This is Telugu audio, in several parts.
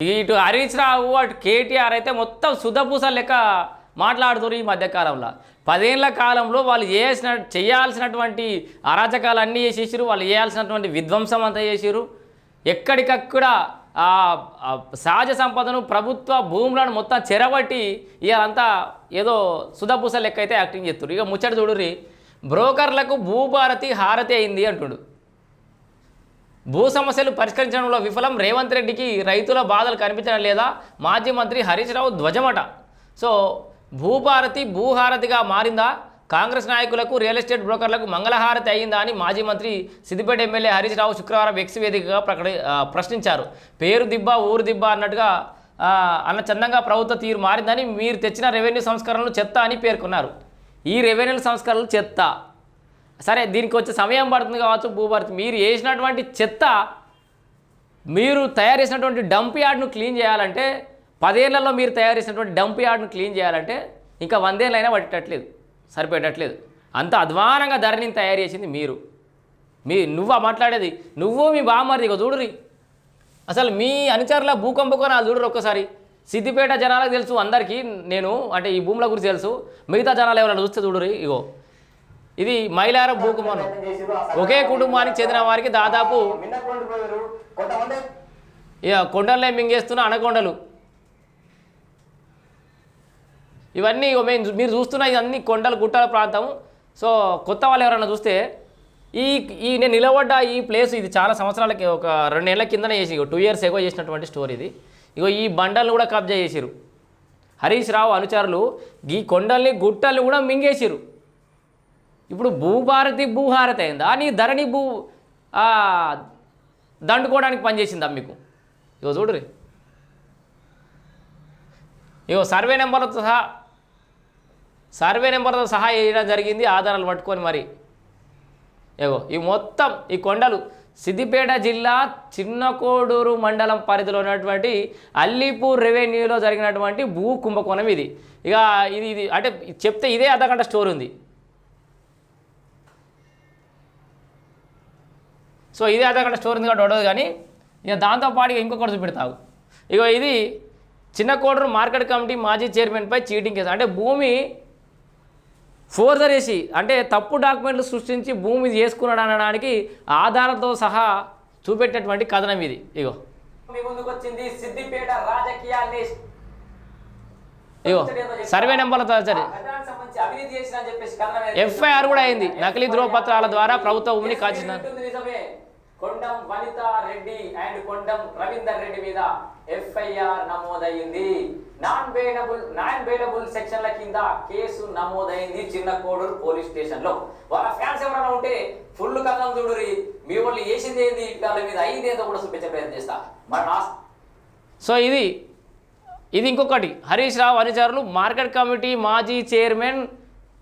ఇటు హరీష్ రావు అటు కేటీఆర్ అయితే మొత్తం సుధపూస లెక్క మాట్లాడుతున్నారు ఈ మధ్యకాలంలో. పదేళ్ళ కాలంలో వాళ్ళు చేసిన చేయాల్సినటువంటి అరాచకాలు అన్నీ చేసేసారు వాళ్ళు చేయాల్సినటువంటి విధ్వంసం అంతా చేసారు ఎక్కడికక్కడ ఆ సహజ సంపదను ప్రభుత్వ భూములను మొత్తం చెరబట్టి ఇదంతా ఏదో సుధపూస లెక్క అయితే యాక్టింగ్ చేస్తారు ఇక ముచ్చట చూడుర్రి బ్రోకర్లకు భూభారతి హారతి అయింది అంటుడు. భూ సమస్యలు పరిష్కరించడంలో విఫలం రేవంత్ రెడ్డికి రైతుల బాధలు కనిపించడం లేదా? మాజీ మంత్రి హరీష్ రావు ధ్వజమట. సో భూభారతి భూహారతిగా మారిందా? కాంగ్రెస్ నాయకులకు రియల్ ఎస్టేట్ బ్రోకర్లకు మంగళహారతి అయ్యిందా అని మాజీ మంత్రి సిద్దిపేట ఎమ్మెల్యే హరీష్ రావు శుక్రవారం ఎక్స్ వేదికగా ప్రకటి ప్రశ్నించారు. పేరు దిబ్బ ఊరు దిబ్బ అన్నట్టుగా అన్న చందంగా ప్రభుత్వ తీరు మారిందని మీరు తెచ్చిన రెవెన్యూ సంస్కరణలు చెత్త అని పేర్కొన్నారు. ఈ రెవెన్యూ సంస్కరణలు చెత్త. సరే దీనికి వచ్చే సమయం పడుతుంది కావచ్చు భూభారతి మీరు వేసినటువంటి చెత్త మీరు తయారు చేసినటువంటి డంప్ యార్డ్ను క్లీన్ చేయాలంటే పదేళ్ళలో మీరు తయారు చేసినటువంటి డంప్ యార్డ్ను క్లీన్ చేయాలంటే ఇంకా వందేళ్ళైనా పట్టేటట్లేదు సరిపోయేటట్లేదు. అంత అధ్వానంగా ధరని తయారు చేసింది మీరు. మీ నువ్వు మాట్లాడేది? నువ్వు మీ బామ్మరిది ఇక చూడురి అసలు మీ అనుచరుల భూకంపకోణాలు చూడరు ఒక్కసారి. సిద్దిపేట జనాలకు తెలుసు అందరికీ నేను అంటే ఈ భూముల గురించి తెలుసు. మిగతా జనాలు ఎవరైనా చూస్తే చూడరు ఇగో. ఇది మైలార భూకుమానం ఒకే కుటుంబానికి చెందిన వారికి దాదాపు ఇక కొండలే మింగేస్తున్న అనకొండలు ఇవన్నీ మేము మీరు చూస్తున్న ఇవన్నీ కొండలు గుట్టల ప్రాంతం. సో కొత్త వాళ్ళు ఎవరైనా చూస్తే ఈ ఈ నేను నిలబడ్డ ఈ ప్లేస్ ఇది చాలా సంవత్సరాలకి ఒక రెండేళ్ళ కిందనే చేసి టూ ఇయర్స్ ఎగో చేసినటువంటి స్టోరీ ఇది. ఇగో ఈ బండల్ని కూడా కబ్జా చేసిరు హరీష్ రావు అనుచరులు ఈ కొండల్ని గుట్టల్ని కూడా మింగేసిరు ఇప్పుడు భూభారతి భూహారతి అయిందా? నీ ధరణి భూ దండుకోవడానికి పనిచేసిందా మీకు? ఇగో చూడరి ఇగో సర్వే నెంబర్లతో సహా సర్వే నెంబర్తో సహా వేయడం జరిగింది ఆధారాలు పట్టుకొని మరి. ఇగో ఈ మొత్తం ఈ కొండలు సిద్దిపేట జిల్లా చిన్నకోడూరు మండలం పరిధిలో ఉన్నటువంటి అల్లీపూర్ రెవెన్యూలో జరిగినటువంటి భూ కుంభకోణం ఇది. ఇక ఇది ఇది అంటే చెప్తే ఇదే అర్ధగంట స్టోర్ ఉంది. సో ఇదే అర్ధగంట స్టోర్ ఉంది కాబట్టి ఉండదు కానీ ఇక దాంతోపాటు ఇక ఇంకొకటి చూపెడతావు. ఇక ఇది చిన్న కోడూరు మార్కెట్ కమిటీ మాజీ చైర్మన్పై చీటింగ్ కేసు. అంటే భూమి ఫోర్జర్ చేసి అంటే తప్పు డాక్యుమెంట్లు సృష్టించి భూమి చేసుకున్నాడు అనడానికి ఆధారంతో సహా చూపెట్టినటువంటి కథనం ఇది. ఇగో. సిద్దిపేట రాజకీయాల్ని ఇగో సర్వే నెంబర్లతో సరే. ఎఫ్ఐఆర్ కూడా అయింది. నకిలీ ధ్రువపత్రాల ద్వారా ప్రభుత్వ భూమిని కాల్చిన నిజమే. కొండం వనిత రెడ్డి అండ్ కొండం రవీందర్ రెడ్డి మీద ఎఫ్ఐఆర్ నమోదైంది నాన్ బెయిలబుల్ నాన్ బెయిలబుల్ సెక్షన్ల కింద కేసు నమోదైంది చిన్న కోడూరు పోలీస్ స్టేషన్లో వాళ్ళ ఫ్యాన్స్ ఎవరైనా ఉంటే ఫుల్ కథం చూడురి మీ వాళ్ళు వేసింది ఏంది? వాళ్ళ మీద అయింది ఏదో కూడా చూపించే ప్రయత్నం చేస్తా. మరి నా సో ఇది ఇది ఇంకొకటి. హరీష్ రావు అనుచరులు మార్కెట్ కమిటీ మాజీ చైర్మన్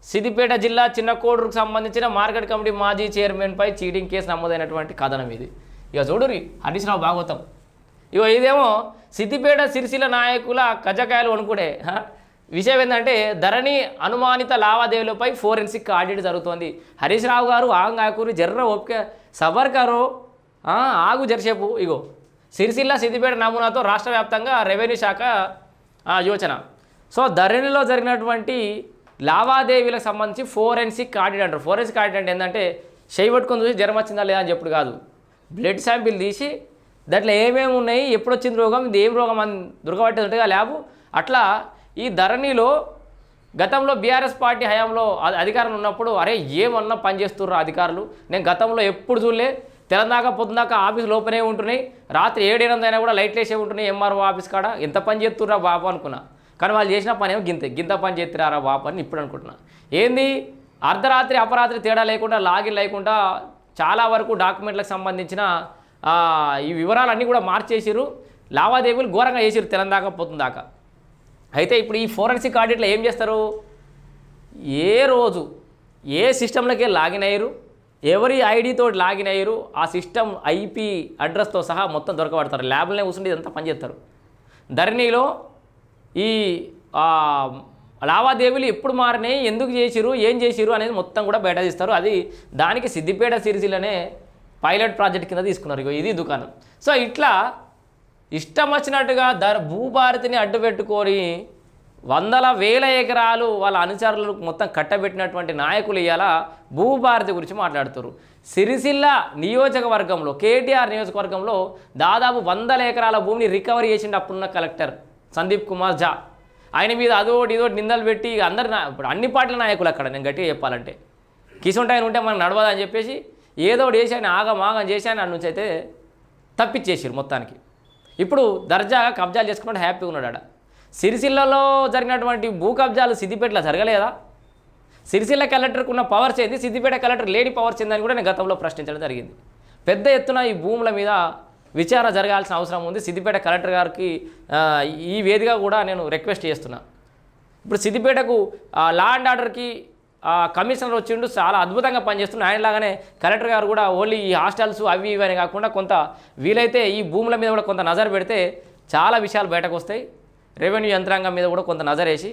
సిద్దిపేట జిల్లా చిన్నకోడూరుకు సంబంధించిన మార్కెట్ కమిటీ మాజీ చైర్మన్పై చీటింగ్ కేసు నమోదైనటువంటి కథనం ఇది. ఇక చూడురి హరీష్ రావు భాగవతం ఇగో ఇదేమో సిద్దిపేట సిరిసిల నాయకుల కజకాయలు అనుకుడే విషయం ఏంటంటే ధరణి అనుమానిత లావాదేవీలపై ఫోరెన్సిక్ ఆడిట్ జరుగుతోంది. హరీష్ రావు గారు ఆంగాకూరి జర్ర ఓపిక సబర్కారు ఆగు జరసేపు ఇగో. సిరిసిల్ల సిద్దిపేట నమూనాతో రాష్ట్ర వ్యాప్తంగా రెవెన్యూ శాఖ ఆ, యోచన. సో ధరణిలో జరిగినటువంటి లావాదేవీలకు సంబంధించి ఫోరెన్సిక్ ఆడిట్ అంటారు ఫోరెన్సిక్ ఆడిట్ అంటే ఏంటంటే చేయి పట్టుకొని చూసి జ్వరం వచ్చిందా లేదా అని చెప్పుడు కాదు. బ్లడ్ శాంపిల్ తీసి దాంట్లో ఏమేమి ఉన్నాయి ఎప్పుడు వచ్చింది రోగం ఇది ఏం రోగం అని దొరకబట్టేది ఉంటుందా ల్యాబ్. అట్లా ఈ ధరణిలో గతంలో బీఆర్ఎస్ పార్టీ హయాంలో అధికారం ఉన్నప్పుడు అరే ఏమన్నా పనిచేస్తుర్రా అధికారులు? నేను గతంలో ఎప్పుడు చూడలే. తెలంగాణ పొద్దుదాకా ఆఫీస్ లోపలే ఉంటున్నాయి. రాత్రి ఏడెనిమిదైనా కూడా లైట్లు వేసే ఉంటున్నాయి ఎంఆర్ఓ ఆఫీస్ కాడ. ఎంత పని చేస్తుర్రా బాబు అనుకున్నా. కానీ వాళ్ళు చేసిన పని ఏమో గింత. గింత పని చేతిరారా బాపు అని ఇప్పుడు అనుకుంటున్నాను ఏంది? అర్ధరాత్రి అపరాత్రి తేడా లేకుండా లాగిన్ లేకుండా చాలా వరకు డాక్యుమెంట్లకు సంబంధించిన ఈ వివరాలన్నీ కూడా మార్చేసిరు లావాదేవీలు ఘోరంగా చేసిరు తెలంగాణ పొద్దుదాకా అయితే ఇప్పుడు ఈ ఫోరెన్సిక్ ఆడిట్లో ఏం చేస్తారు? ఏ రోజు ఏ సిస్టంలోకి లాగిన్ అయ్యారు ఎవరి ఐడితో లాగిన్ అయ్యారు ఆ సిస్టమ్ ఐపీ అడ్రస్తో సహా మొత్తం దొరకబడతారు. ల్యాబ్లోనే కూర్చుంటే ఇదంతా పనిచేస్తారు ధరణిలో ఈ లావాదేవీలు ఎప్పుడు మారినాయి ఎందుకు చేసిరు ఏం చేసిరు అనేది మొత్తం కూడా బయట తీస్తారు. అది దానికి సిద్దిపేట సిరిసిల్లనే పైలట్ ప్రాజెక్ట్ కింద తీసుకున్నారు ఇగో ఇది దుకాణం. సో ఇట్లా ఇష్టం వచ్చినట్టుగా ధర భూభారతిని అడ్డు పెట్టుకొని వందల వేల ఎకరాలు వాళ్ళ అనుచరులకు మొత్తం కట్టబెట్టినటువంటి నాయకులు ఇవాళ భూభారతి గురించి మాట్లాడుతారు సిరిసిల్ల నియోజకవర్గంలో కేటీఆర్ నియోజకవర్గంలో దాదాపు వందల ఎకరాల భూమిని రికవరీ చేసిండు అప్పుడున్న కలెక్టర్. సందీప్ కుమార్ జా. ఆయన మీద అదోటి ఇదోటి నిందలు పెట్టి ఇక అందరు నా- ఇప్పుడు అన్ని పార్టీల నాయకులు అక్కడ నేను గట్టిగా చెప్పాలంటే. కిసుంటాయన ఉంటే మనకు నడవదని చెప్పేసి ఏదో ఒకటి చేసి ఆయన ఆగం ఆగం చేసి ఆయన నుంచి అయితే తప్పించేసారు మొత్తానికి. ఇప్పుడు దర్జాగా కబ్జాలు చేసుకున్నాడు హ్యాపీగా ఉన్నాడు ఆడ. సిరిసిల్లలో జరిగినటువంటి భూ కబ్జాలు సిద్దిపేటలో జరగలేదా? సిరిసిల్ల కలెక్టర్కి ఉన్న పవర్స్ చేయింది సిద్దిపేట కలెక్టర్ లేని పవర్ చెందని కూడా నేను గతంలో ప్రశ్నించడం జరిగింది. పెద్ద ఎత్తున ఈ భూముల మీద విచారణ జరగాల్సిన అవసరం ఉంది. సిద్దిపేట కలెక్టర్ గారికి ఈ వేదిక కూడా నేను రిక్వెస్ట్ చేస్తున్నా. ఇప్పుడు సిద్దిపేటకు లా అండ్ ఆర్డర్కి కమిషనర్ వచ్చిండు చాలా అద్భుతంగా పనిచేస్తున్నాడు ఆయనలాగానే కలెక్టర్ గారు కూడా ఓన్లీ ఈ హాస్టల్స్ అవి ఇవి అని కాకుండా కొంత వీలైతే ఈ భూముల మీద కూడా కొంత నజర్ పెడితే చాలా విషయాలు బయటకు వస్తాయి. రెవెన్యూ యంత్రాంగం మీద కూడా కొంత నజర్ వేసి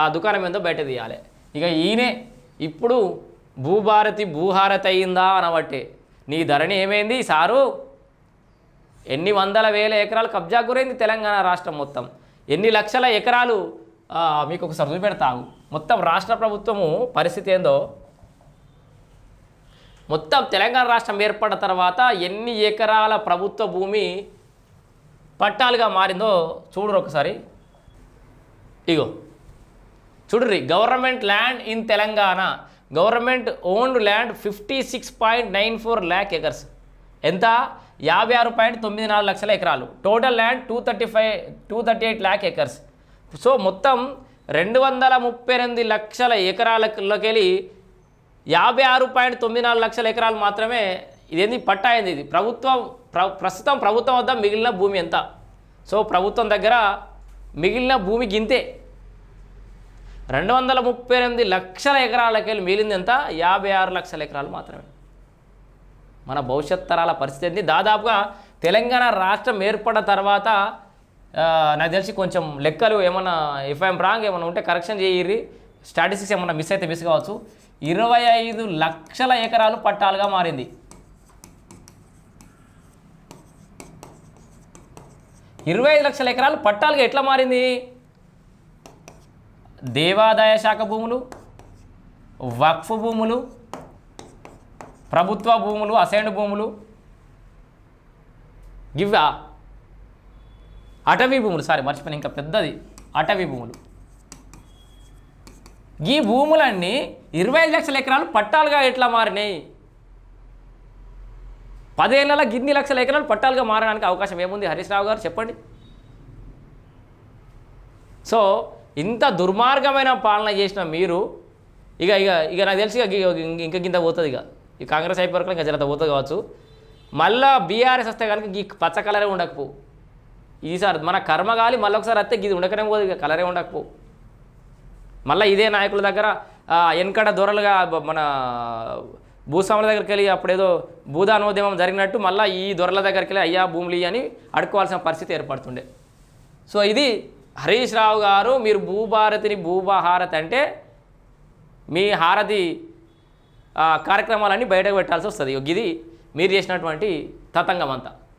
ఆ దుకాణం ఏందో బయట తీయాలి. ఇక ఈయనే ఇప్పుడు భూభారతి భూహారతి అయిందా అనబట్టే. నీ ధరణి ఏమైంది? సారు ఎన్ని వందల వేల ఎకరాలు కబ్జా గురైంది తెలంగాణ రాష్ట్రం మొత్తం? ఎన్ని లక్షల ఎకరాలు మీకు ఒకసారి చూపెడతాగు మొత్తం రాష్ట్ర ప్రభుత్వము పరిస్థితి ఏందో? మొత్తం తెలంగాణ రాష్ట్రం ఏర్పడిన తర్వాత ఎన్ని ఎకరాల ప్రభుత్వ భూమి పట్టాలుగా మారిందో చూడరు ఒకసారి. ఇగో చూడుర్రి government land in Telangana. Government owned land fifty six point nine four lakh acres. ఎంత? యాభై ఆరు పాయింట్ తొమ్మిది నాలుగు లక్షల ఎకరాలు. Total land two thirty five two thirty eight lakh acres so మొత్తం రెండు వందల ముప్పై ఎనిమిది లక్షల ఎకరాలలోకెళ్ళి యాభై ఆరు పాయింట్ తొమ్మిది నాలుగు లక్షల ఎకరాలు మాత్రమే ఇదేంది పట్టా అయింది ఇది? ప్రభుత్వం ప్ర ప్రస్తుతం ప్రభుత్వం వద్ద మిగిలిన భూమి ఎంత? సో ప్రభుత్వం దగ్గర మిగిలిన భూమి గింతే. రెండు వందల ముప్పై ఎనిమిది లక్షల ఎకరాలకెళ్ళి మిగిలింది ఎంత? యాభై ఆరు లక్షల ఎకరాలు మాత్రమే. మన భవిష్యత్ తరాల పరిస్థితి దాదాపుగా తెలంగాణ రాష్ట్రం ఏర్పడిన తర్వాత నాకు తెలిసి కొంచెం లెక్కలు ఏమన్నా ఇఫ్ ఐఎమ్ రాంగ్ ఏమైనా ఉంటే కరెక్షన్ చేయర్రి. స్టాటిస్టిక్స్ ఏమన్నా మిస్ అయితే మిస్ కావచ్చు. ఇరవై ఐదు లక్షల ఎకరాలు పట్టాలుగా మారింది. ఇరవై ఐదు లక్షల ఎకరాలు పట్టాలుగా ఎట్లా మారింది? దేవాదాయ శాఖ భూములు వక్ఫ్ భూములు ప్రభుత్వ భూములు అసైన్డ్ భూములు గివ్వా అటవీ భూములు సారీ మర్చిపోయిన ఇంకా పెద్దది అటవీ భూములు. ఈ భూములన్నీ ఇరవై ఐదు లక్షల ఎకరాలు పట్టాలుగా ఎట్లా మారినాయి? పదేళ్ళ గిన్ని లక్షల ఎకరాలు పట్టాలుగా మారడానికి అవకాశం ఏముంది? హరీష్ రావు గారు చెప్పండి. సో ఇంత దుర్మార్గమైన పాలన చేసిన మీరు ఇక ఇక ఇక నాకు తెలిసి ఇక ఇంకా కింద పోతుంది ఇక. ఈ కాంగ్రెస్ అయిపోయాక ఇంకా జరంత పోతుంది కావచ్చు. మళ్ళా బీఆర్ఎస్ వస్తే కనుక ఈ పచ్చ కలరే ఉండకపో. ఈసారి మన కర్మగాలి మళ్ళీ ఒకసారి వస్తే ఇది ఉండకనే పోదు ఇక కలరే ఉండకపో. మళ్ళీ ఇదే నాయకుల దగ్గర వెనకడ దొరలుగా మన భూస్వాముల దగ్గరికి వెళ్ళి అప్పుడేదో భూదానోద్యమం జరిగినట్టు మళ్ళీ ఈ దొరల దగ్గరికి వెళ్ళి అయ్యా భూములు అని అడుక్కోవాల్సిన పరిస్థితి ఏర్పడుతుండే. సో ఇది హరీష్ రావు గారు మీరు భూభారతిని భూభాహారతి అంటే మీ హారతి కార్యక్రమాలన్నీ బయటకు పెట్టాల్సి వస్తుంది. ఇది మీరు చేసినటువంటి తతంగం అంతా